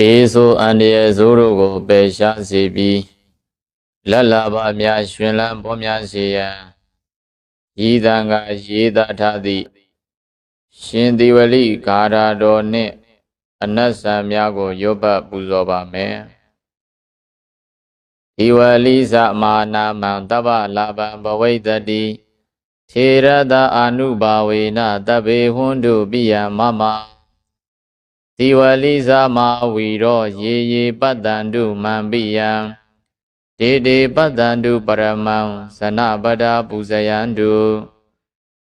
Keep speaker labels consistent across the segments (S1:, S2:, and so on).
S1: ဒေဆိုအန္တရာယ်ဆိုးတို့ကိုပယ်ရှားစေပြီးလက်လာပါများရှင်လန်းပေါ်များစေရန်ဤတံကရေးသားထားသည့်ရှင်ဒီဝလိဂါရာတော်နှင့်အနတ်ဆံများကိုရွတ်ပတ်ပူဇော်ပါမယ်ဒီဝလိသမဟာနာမံတပ္ပလာပံဘဝိတ္တိထေရတအာနုဘာဝေနတဗ္ဗေဟွန်းတုပိယမမ ဒီဝလိသမဝီရောရေရေပတ္တန္တုမံပိယံဒေဒေပတ္တန္တုပရမံဇနပဒပူဇယန္တု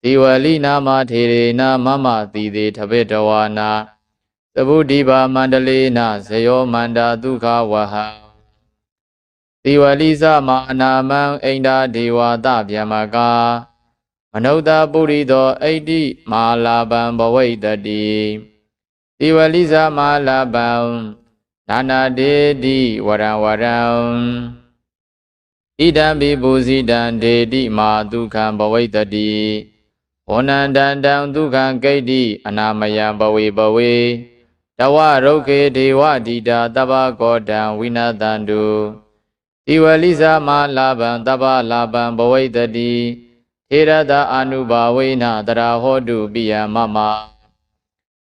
S1: ဒီဝလိနာမထေရေနာမမတိတိထဗေတဝါနာသဗုဒိဘာမန္တလေနဇယောမန္တာဒုက္ခဝဟံဒီဝလိသမအနာမံအိန္ဒာဒေဝတဗျမကာမနုဿပုရိသောအိဋ္ဌိမာလာပံဘဝိတ္တိ ဒီဝလိသမလာပံနာနာဒေတိဝရံဝရံဣဒံဘိပုဇိတံဒေတိမာဒုက္ခံဘဝိတ္တိဝနန္တံတံဒုက္ခံကိဋ္တိအနာမယံဘဝေဘဝေတဝရုက္ခေဒေဝဒိတာတပ္ပကောတံဝိနတန္တုဒီဝလိသမလာပံတပ္ပလာပံဘဝိတ္တိထေရတအာနုဘာဝေနတရာဟောတုပိယမမ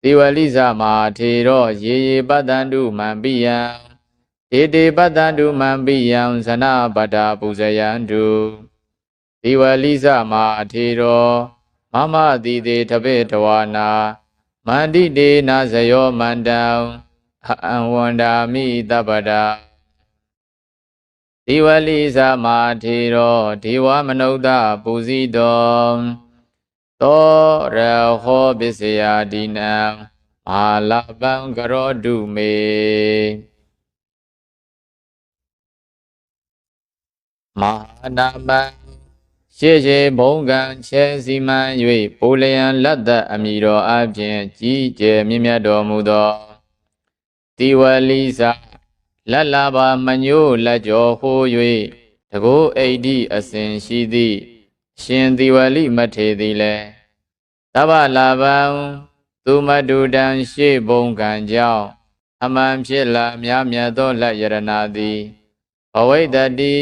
S1: ဒီဝလိသမထေရောရေရေပတ္တန္တုမံပိယံဧတေပတ္တန္တုမံပိယံဇနပတ္တာပူဇယန္တုဒီဝလိသမထေရောမမတိတေတပေတဝါနာမန္တိတေနာဇယောမန္တံအံဝန္ဒာမိတပ္ပဒာဒီဝလိသမထေရောဒေဝမနုဿပူဇိတော သောရဟောပစ္စယဒီနံမာလပံကရောတုမေမဟာနာမံရှေရှေဘုံကံချဲစီမံ၍ပူလျံလက်သက်အမိတော်အပြင်ကြီးကျယ်မြင့်မြတ်တော်မူသောတိဝလိစလက်လာပါမညို့လက်ကြောဟိုး၍တကိုးအိဋ္ဌိအစဉ်ရှိသည့် ရှင်တိဝလိမထေသည်လည်းတဗ္ဗလာပံသူမတုတံရှေဘုံကံကြောင့်အမှန်ဖြစ်လာများမြတ်သောလက်ယရနာသည်ဘဝိတ္တိ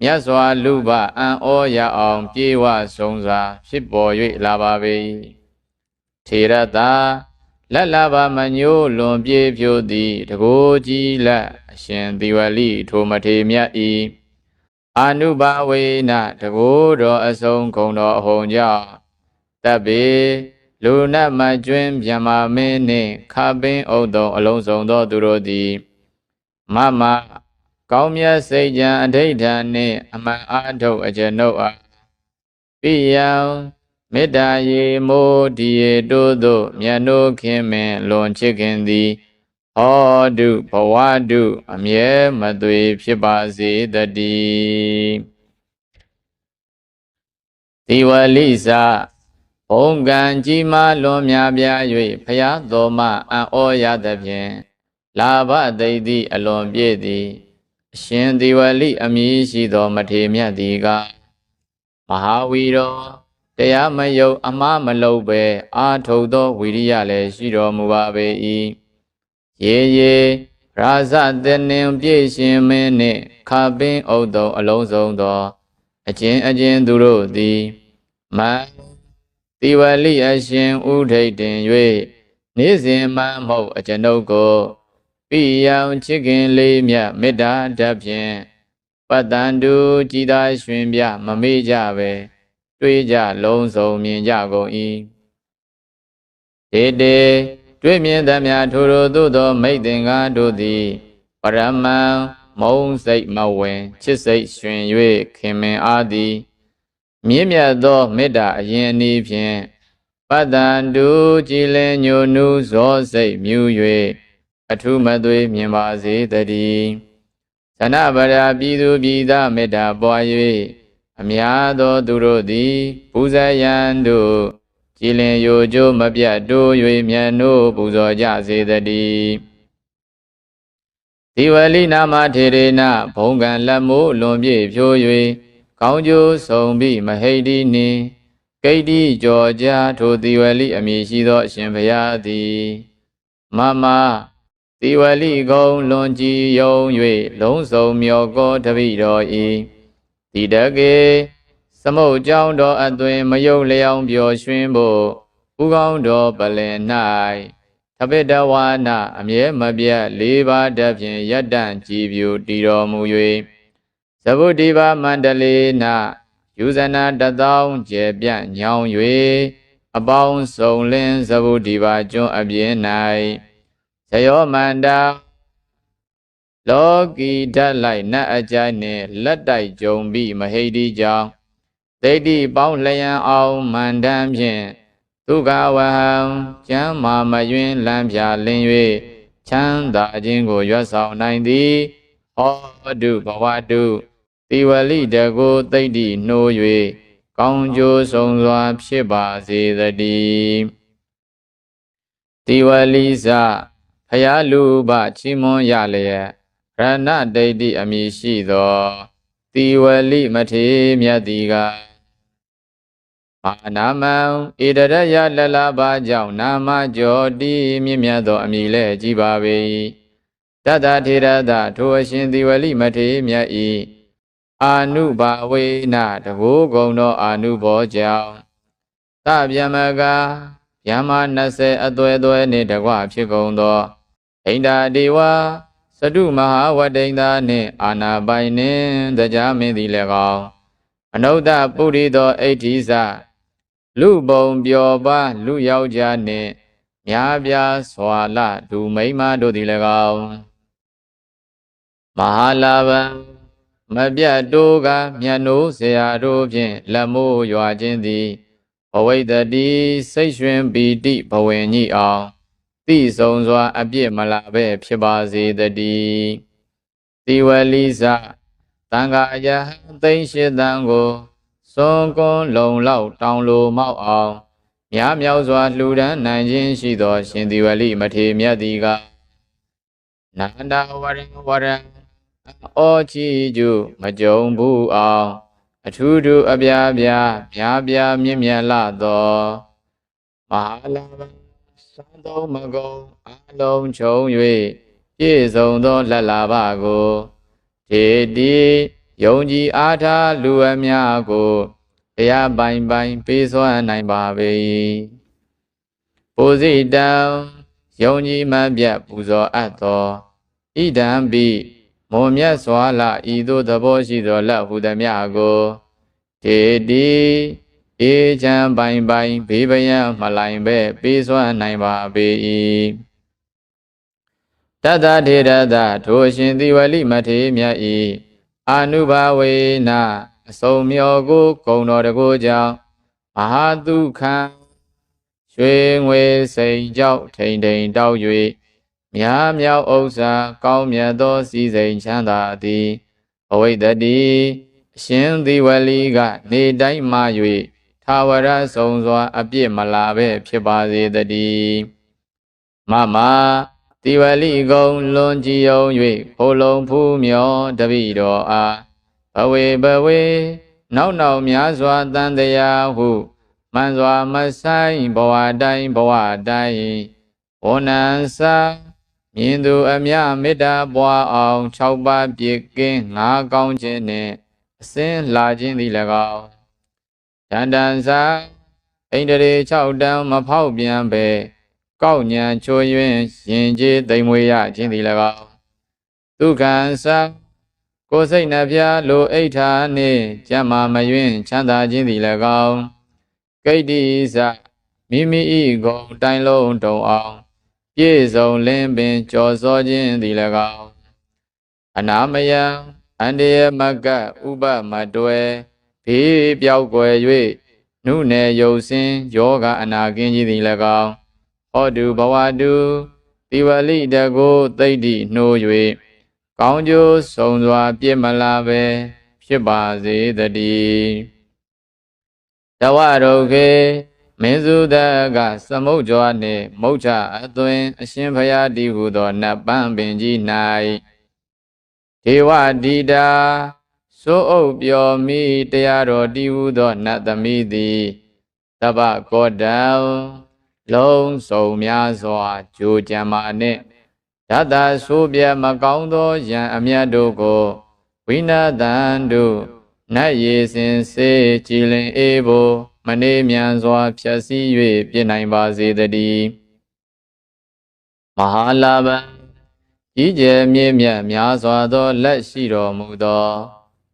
S1: မြတ်စွာလူပအံ့ဩရအောင်ပြေဝဆုံးစွာဖြစ်ပေါ်၍လာပါပေထေရတာလက်လာပါမညိုးလွန်ပြေဖြိုသည်တကိုးကြီးလက်အရှင်သီဝလိထိုမထေမြတ်ဤ အာနုဘာဝေနတကိုးတော်အဆုံးဂုံတော်အဟုန်ကြောင့်တပ်ပေလူနတ်မကျွင်းမြမမင်းနှင့်ခပင်းဥဒုံအလုံးစုံသောသူတို့သည်မမကောင်းမြတ်စိတ်ကြံအဋိဋ္ဌာနှင့်အမှန်အားထုတ်အကျွန်ုပ်အားပိယံမေတ္တာရေမိုးဒီရေတို့သို့မြတ်နိုးခင်မင်လွန်ချစ်ခင်သည် ဟောတုဘဝတုအမြဲမသွေဖြစ်ပါစေတည်းဒီဝလိစာဘုံကံကြီးမားလွန်များပြား၍ဖျားတော်မအံ့ဩရသဖြင့်လာဘသိတိအလွန်ပြည့်သည်အရှင်ဒီဝလိအမည်ရှိသောမထေမြတ်သည်ကမဟာဝီရောတရားမယုတ်အမှားမလုပ်ပဲအာထုတ်သောဝိရိယလည်းရှိတော်မူပါပေ၏ ရေရေရာဇသနင်ပြည့်ရှင်မင်းနှင့်ခပင်းဥဒုံအလုံးစုံသောအကျဉ်အကျဉ်သူတို့သည်မန်တိဝလိအရှင်ဥထိတ်တင်၍နေ့စဉ်မှမဟုတ်အကျွန်ုပ်ကိုပိယံချစ်ခင်လေးမြတ်မေတ္တာဓာတ်ဖြင့်ပတ္တန္တုကြည်သာရွှင်ပြမမေ့ကြပဲတွေးကြလုံးစုံမြင်ကြကုန်၏ဒေတေ တွေ့မြင်သမျှထိုထိုသို့သောမိတ်သင်္ကားတို့သည်ပရမံမုံစိတ်မဝင်ချစ်စိတ်ရွှင်၍ခင်မင်အားသည်မြင့်မြတ်သောမေတ္တာအရင်အနည်းဖြင့်ပတ္တန္တုကြည်လင်ညိုနုဇောစိတ်မြူ၍အထုမသွေမြင်ပါစေတည်းသနဗရာပြည်သူပြည်သားမေတ္တာပွား၍အများသောသူတို့သည်ပူဇယံတို့ ကြည်လင်ရိုကျိုးမပြတ်တိုး၍မြတ်နိုးပူဇော်ကြစေတည်းဒီဝလိနာမထေရေနဘုံကံလက်မိုးလွန်ပြည့်ဖြိုး၍ကောင်းကျိုးဆုံးပြီးမဟိတိနှင့်ကိတ္တိကြောကြထိုဒီဝလိအမည်ရှိသောအရှင်ဘုရားသည်မမတိဝလိကုံလွန်ကြည်ယုံ၍လုံးစုံမြော်ကောတပိတော်ဤတိတကေ သမုတ်ကြောင်းတော်အသွင်မယုတ်လျောင်းပျော်ရွှင်ဖို့ဥကောင်းတော်ပလင်၌သပိတဝါနအမြဲမပြတ်လေးပါးတဖြင့်ယတ္တံကြည်ပြူတည်တော်မူ၍သဗုဒ္ဓိပါမန္တလေးနာယူဇနာတသောင်းကျေပြန့်ညောင်း၍အပေါင်းစုံလင်းသဗုဒ္ဓိပါကျွန်းအပြင်း၌ဇယောမန္တာလောကီဓာတ်လိုက်နတ်အကြိုက်နှင့်လက်တိုက်ကြုံပြီးမဟိတိကြောင့် ဒိဋ္ဌိပေါင်းလျံအောင်မန္တန်ဖြင့်ဒုက္ခဝဟံကျမ်းမာမယွင်းလမ်းပြလင်း၍ချမ်းသာခြင်းကိုရွတ်ဆောင်နိုင်သည်ဟောတုဘဝတုတိဝလိတကိုသိဋ္ဌိနှိုး၍ကောင်းကျိုးဆုံးစွာဖြစ်ပါစေတည်းတိဝလိစဖယားလူပချီးမွန်းရလျက်ရဏဒိဋ္ဌိအမည်ရှိသောတိဝလိမထေမြတ်တိက မာနာမံဣတရယလလဘာကြောင့်နာမကျော်တိမြင့်မြတ်သောအမည်လဲကြည်ပါပေ၏တတထေရသထိုအရှင်တိဝလိမထေမြတ်၏အာနုဘာဝေနတကူကုံသောအာနုဘောကြောင့်သဗျမကဗျမ20အသွဲသွဲနှင့်တကွဖြစ်ကုန်သောဣန္ဒာဒေဝစတုမဟာဝတိန်သာနှင့်အာနာပိုင်နှင့်တရားမင်းသည်လည်းကောင်းအနုတ္တပုရိသောအိဋ္ဌိစ လူပုံပျော်ပါလူယောက်ျားနှင့်များပြားစွာလဒူမိမတို့သည်၎င်းမဟာလာဗံမပြတ်တိုးကမြတ်နိုးဆရာတို့ဖြင့်လက်မိုးရွာခြင်းသည်ဘဝိတ္တိစိတ်ရွှင်ပီတိဘဝင်ကြီးအောင်တိဆုံစွာ အပြစ်မလာဘဲဖြစ်ပါစေတည်းတိဝလီစာတန်ခါယသိမ့်ရှိတန်ကို စွန်ကွန်လုံလောက်တောင်လိုမောက်အောင်များမြောက်စွာလှူဒန်းနိုင်ခြင်းရှိသောရှင်တိဝလိမထေမြတ်သည်ကနန္ဒဝရံဝရံအောချီကျုမကြုံဘူးအောင်အထူးထူးအပြားပြားများပြားမြင့်မြတ်လာသောမဟာလာဘစံတော်မကုံအလုံးခြုံ၍ပြည့်စုံသောလက်လာဘကိုဒေတိ ယုံကြည်အားထားလူအများကိုတရားပိုင်ပိုင်ပေးစွမ်းနိုင်ပါပေပုဇိတံယုံကြည်မှပြတ်ပူဇော်အပ်သောဣဒံပိမွန်မြတ်စွာလာဤသို့သဘောရှိသောလက်ဟုသည်များကိုဒေတိအေချမ်းပိုင်ပိုင်ဘေးပယံမလိုင်ပဲပေးစွမ်းနိုင်ပါပေ၏တတထေရတထိုရှင်သီဝလိမထေမြတ်၏ အာနုဘာဝေနအစုံမြော်ကိုဂုံတော်တကိုကြောင့်မဟာဒုက္ခံရွှေငွေစိန်ကြောက်ထိန်ထိန်တောက်၍များမြောက်ဥစ္စာကောင်းမြတ်သောစီစိန်ချမ်းသာသည်အဝိတ္တိအရှင်သီဝလီကနေတိုင်းမှ၍သာဝရဆုံစွာ အပြစ်မလာပဲဖြစ်ပါစေတည်းမမ တိဝလိကုံလွန်ကြည်ယုံ၍ဖိုလုံးဖူးမြောတပိတော်အားဘဝေဘဝေနောက်နောက်များစွာတန်တရားဟုမှန်စွာမဆိုင်ဘဝတိုင်းဘဝတိုင်းဝဏံစာမြင်သူအမြမေတ္တာပွားအောင်၆ပါးပြည့်ကင်းငါးကောင်းခြင်းနှင့်အစင်းလာခြင်းသည်၎င်းတန်တန်စာဣန္ဒြေ၆တန်းမဖောက်ပြန်ပဲ ကောက်ညံချိုးယွင်းရင်ကျေးသိမ်မွေရခြင်းသည်၎င်းဒုက္ခံစာကိုယ်စိတ်နှဖျားလိုအိဋ္ဌာနှင့်ကြမ်းမာမယွင်းချမ်းသာခြင်းသည်၎င်းကိတ္တိစမိမိ၏ဂုံတိုင်းလုံးတုံအောင်ပြည့်စုံလင်းပင်ကြော်စောခြင်းသည်၎င်းအနာမယံအန္တရာမကဥပမတွယ်ဘေးပြောက်ွယ်၍နုနယ်ယုတ်စင်းယောဂအနာကင်းကြီးသည်၎င်း ဟောတုဘဝတုတိဝလိတကိုသိဋ္ဌိနှိုး၍ကောင်းကျိုးဆုံးစွာပြည့်မလာပဲဖြစ်ပါစေတည်းတဝရုခေမင်းစုသကသမုတ်ကြွားနှင့်မုတ်ချအသွင်အရှင်ဘုရားတည်ဟုသောနတ်ပန်းပင်ကြီး၌ဒေဝတိတာစိုးအုပ်ပျော်မိတရားတော်တည်ဟုသောနတ်သမီးသည်တပ္ပကောတံ လုံးစုံများစွာကြိုကြံမာနှင့်ဓဓာတာဆိုးပြမကောင်းသောယံအမြတ်တို့ကိုဝိနာတန်တို့နတ်ရည်စင်စေကြည်လင်အေးဖို့မနေမြန်စွာဖြည့်ဆည်း၍ပြည့်နိုင်ပါစေတည်းမဟာလာဘံကြီးကျယ်မြင့်မြတ်များစွာသောလက်ရှိတော်မူသော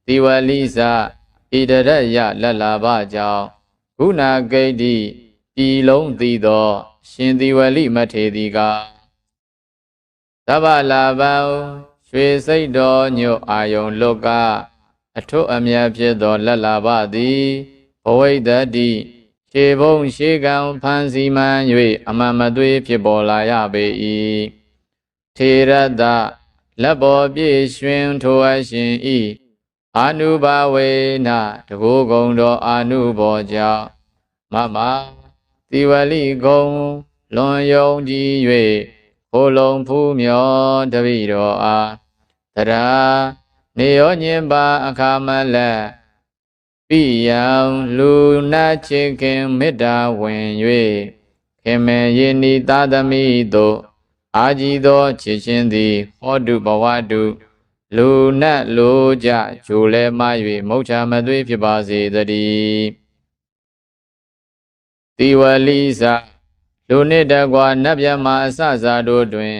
S1: တိဝလိစဣတရယလက်လာဘကြောင့်ဂုဏဂိတ္တိ ပြည်လုံးသိသော ရှင်တိဝလိမထေရီကသဗ္ဗလာဘံရွှေစိတ်တော်ညွတ်အာယုံလွတ်ကအထွတ်အမြတ်ဖြစ်သောလက်လာဘသည်ဘဝိတ္တိခြေဘုံရှေကံဖန်စီမှန်၍အမှန်မသွေးဖြစ်ပေါ်လာရပေ၏ထေရတလက်ပေါ်ပြည့်ရွှင်ထိုအရှင်ဤအာနုဘာဝေနတကူကုံတော်အာနုဘောကြောင့်မမ တိဝလိကုံလွန်ယုံကြည်၍ခိုလုံးဖူးမြောတပိတော်အားတရာနေရောညင်ပါအခါမလက်ပိယံလူနာချေခင်မေတ္တာဝင်၍ခင်မေယင်းဤသာသမီတို့အာကြီးသောချစ်ချင်းသည်ဟောတုဘဝတုလူနတ်လူကြဂျိုလဲမ၍မုတ်ချမသွေးဖြစ်ပါစေတည်း တိဝလိစလူနှင့်တကွာနတ်မြမအစစာတို့တွင်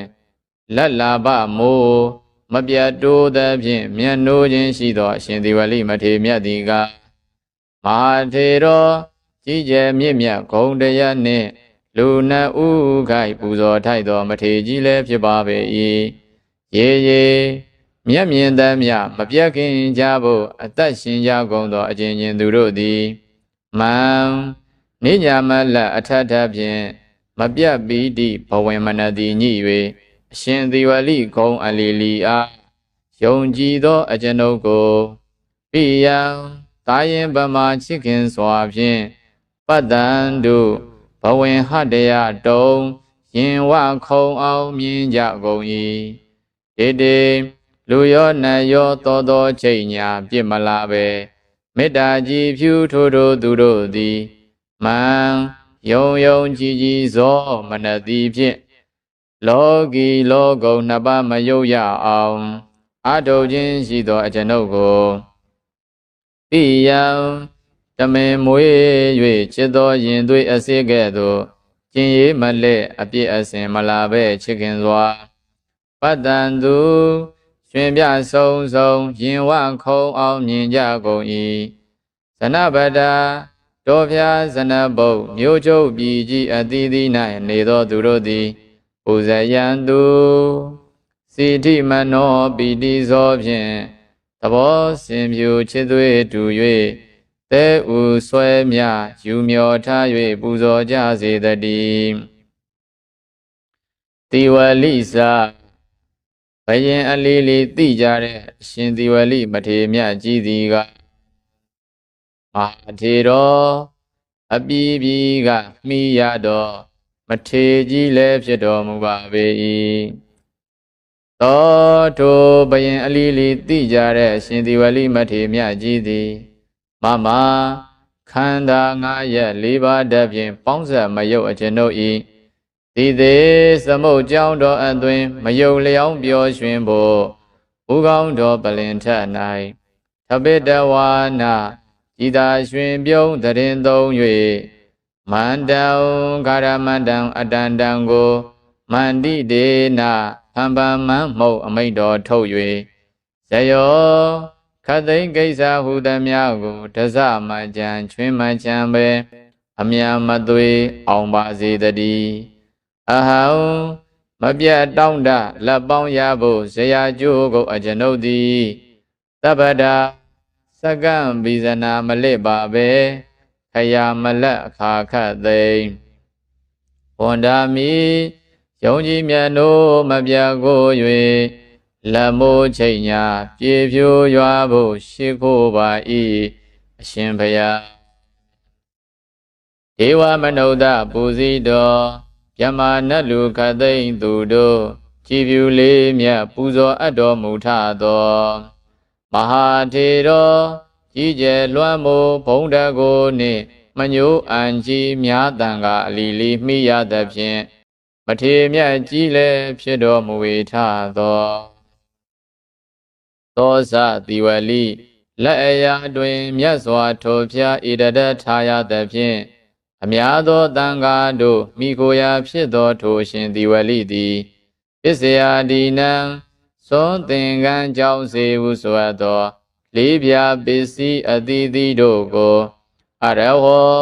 S1: လက်လာပမိုးမပြတ်တိုးသဖြင့်မျက်နှိုးခြင်းရှိသောအရှင်ဒီဝလိမထေမြတ်သည်ကမဟာထေရောကြီးကျယ်မြင့်မြတ်ဂုံတရားနှင့်လူနတ်ဥခိုက်ပူဇော်ထိုက်သောမထေကြီးလည်းဖြစ်ပါပေ၏ရေရေမျက်မြင်သမျှမပြတ်ခင်ကြဖို့အသက်ရှင်ကြကုန်သောအကျဉ်းချင်းသူတို့သည်မံ နိညာမလအထထဖြင့်မပြတ်ပီတိဘဝင်မနတိညိ၍အရှင်သီဝလိဂုံအလီလီအားယုံကြည်သောအကျွန်ုပ်ကိုပိယံတာယင်ဗမာချစ်ခင်စွာဖြင့်ပတ္တန်တို့ဘဝင်ဟတယတုံရင်ဝခုံအောင်မြင်ကြကုန်၏တေတေလူရောနတ်ရောသောသောချိန်ညာပြစ်မလာပဲမေတ္တာကြည်ဖြူထိုးထိုးသူတို့သည် မံယုံယုံကြည်ကြည်သောမနတိဖြင့်လောကီလောကုံနှစ်ပါးမယုတ်ရအောင်အထုတ်ခြင်းရှိသောအကျွန်ုပ်ကိုပိယံတမင်မွေး၍ချစ်သောရင်သွေးအစေကဲ့သို့ကျင်ရေးမလက်အပြစ်အစင်မလာပဲချစ်ခင်စွာပတ္တန်သူရှင်ပြဆုံးဆုံးရင်ဝခုံအောင်မြင်ကြကုန်၏ဇနဗဒာ တောဖျားဇနဘုတ်မြို့ချုပ်ပြည်ကြီးအသီးသီး၌နေသောသူတို့သည်ပူဇယံသူစီတိမနောပီတိဇောဖြင့်သဘောစင်ဖြူချစ်သွေးတူ၍သဲဥဆွဲမြယူမျောထား၍ပူဇော်ကြစေတည်းတိဝလိစာဘယင်အလီလီသိကြတဲ့အရှင်တိဝလိမထေမြတ်ကြီးသည်က မဟာထေရောအပီးပြီးကမိရတော့မထေကြီးလည်းဖြစ်တော်မူပါပေ၏သောထိုဘယင်အလီလီသိကြတဲ့အရှင်တိဝလိမထေမြတ်ကြီးသည်မမခန္ဓာငါးရက်၄ပါးတည်းဖြင့်ပေါင်းဆက်မယုတ်အကျွန်ုပ်၏ဒီသေးသမုတ်ကြောင်းတော်အသွင်မယုတ်လျောင်းပျော်ရွှင်ဖို့ဥကောင်းတော်ပလင်ထ၌သပိတဝါနာ ဤသာရွှင်ပြုံးတရင်သုံး၍မန္တံခါရမန္တံအတန္တံကိုမန္တိဒေနဖံပမန်းမှုတ်အမိတ်တော်ထုတ်၍ဇယောခတ်သိမ်းကိစ္စဟုသမျှကိုတဇမကြံချွင်းမချံပဲအမြမသွေအောင်ပါစေတည်းအဟံမပြတ်တောင်းတလက်ပေါင်းရဖို့ဇရာကျိုးကိုအကျွန်ုပ်သည်သဗ္ဗတာ စကံဘိဇနာမလစ်ပါပဲခယာမလက်အခါခတ်သိမ့်ဝန္ဒာမီယုံကြည်မြတ်နိုးမပြတ်ကို၍လက်မိုးချိန်ညာပြေဖြိုးရွာဖို့ရှိခိုးပါ၏အရှင်ဘုရားဒေဝမနုဿပူဇိတော်မြမနတ်လူခသိမ့်သူတို့ကြည်ဖြူလေးမြတ်ပူဇော်အပ်တော်မူထသော မဟာထေရောကြီးကျယ်လွှမ်းမိုးဘုံတကိုနှင့်မညိုးအန်ကြီးများတန်ကအလီလီမိရသဖြင့်မထေမြတ်ကြီးလည်းဖြစ်တော်မူဝေထသောသောဇတိဝလိလက်အရာတွင်မြတ်စွာထိုဖျားဣဒရထာယသဖြင့်အများသောတန်ဃာတို့မိကိုရာဖြစ်သောထိုရှင်တိဝလိသည်ပစ္စယဒီနံ သွန်သင်္ကန်းကြောင့်စေဟုဆိုအပ်သောလေးပြာပစ္စည်းအသီးသီးတို့ကိုအရဟော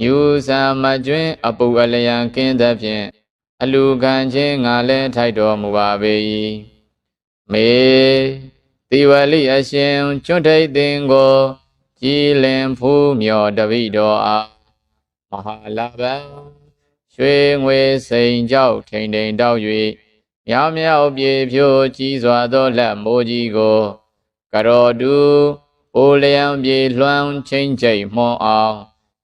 S1: မြူဆံမကျွင်းအပူအလျံကင်းသဖြင့်အလူခံခြင်းငါလည်းထိုက်တော်မူပါပေ၏မေတိဝလိအရှင်ကျွတ်ထိတ်သင်ကိုကြည်လင်ဖူးမြော်တပိတော်အားမဟာလာဘံရွှေငွေစိန်ကြောက်ထိန်ထိန်တောက်၍ မြောင်မြောက်ပြေဖြိုးကြီးစွာသောလက်မိုးကြီးကိုကရောတူအိုလျံပြေလွှမ်းချင်းချိတ်မှွန်အောင်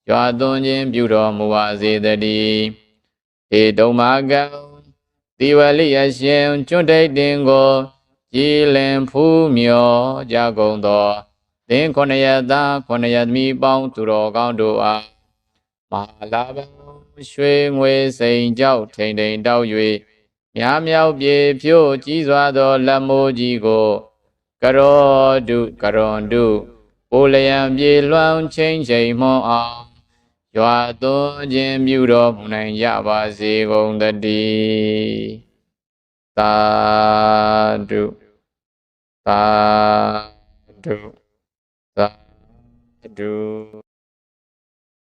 S1: ရွာသွန်းခြင်းပြုတော်မူပါစေတည်းေတုံမာကံတိဝလိအရှင်ကျွတ်တိတ်တင်ကိုကြည်လင်ဖူးမြော်ကြကုန်သောသင်ခொနယသားခொနယသမီးပေါင်းသူတော်ကောင်းတို့အားမဟာလာဘရွှေငွေစိန်ကြောက်ထိန်ထိန်တောက်၍ များမြောက်ပြေဖြို့ကြီးစွာသောလက်မိုးကြီးကိုကရောတုကရွန်တုပိုလျံပြေလွှမ်းချင်းချိန်မွန်အောင်ရွာသွန်းခြင်းပြုတော်မူနိုင်ကြပါစေကုန်တည်းသာဓုသာဓုသာဓု